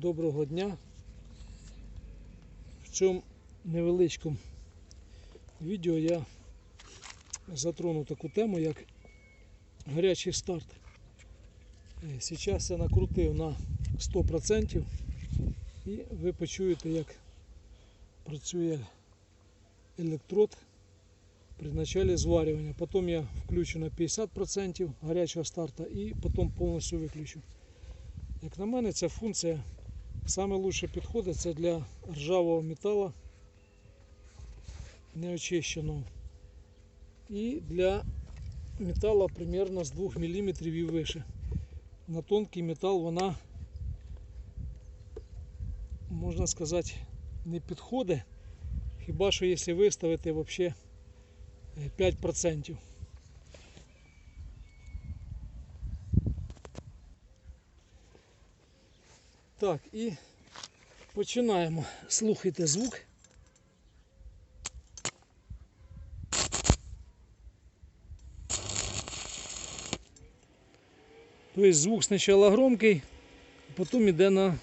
Доброго дня. В цьому невеличкому відео я затрону таку тему, як гарячий старт. Е, Зараз я накрутив на 100% і ви почуєте, як працює електрод при началі зварювання. Потім я включу на 50% гарячого старта і потім повністю виключу. Як на мене, ця функція саме лучше підходить це для ржавого металу неочищеного. І для металу примерно з 2 мм і вище. На тонкий метал вона, можна сказати, не підходить. Хіба що якщо виставити взагалі 5%. Так, і починаємо. Слухайте звук. Тобто звук спочатку громкий, а потім йде на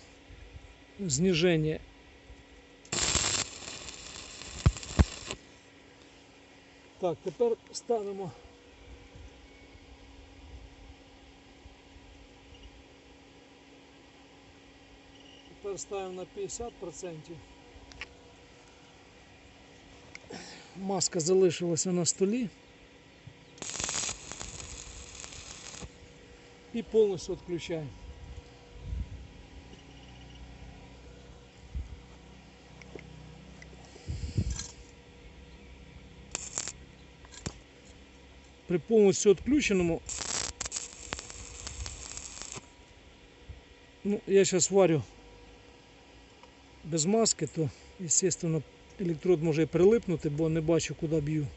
зниження. Так, тепер ставимо Тепер ставимо на 50%. Маска залишилася на столі. І повністю відключаємо. При повністю відключеному Ну, я сейчас варю без маски, то, естественно, електрод може прилипнути, бо не бачу, куди б'ю.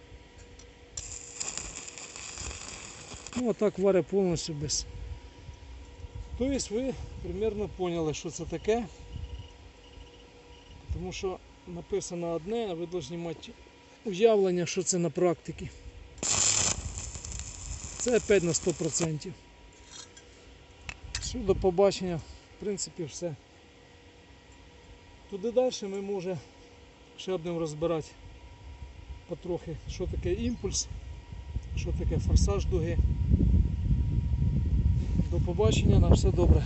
Ну, а так варю повністю без. Тобто ви примерно поняли, що це таке. Тому що написано одне, а ви повинні мати уявлення, що це на практиці. Це опять на 100%. Все, до побачення. В принципі, все. Туди далі ми може ще будемо розбирати потрохи, що таке імпульс, що таке форсаж дуги. До побачення, на все добре.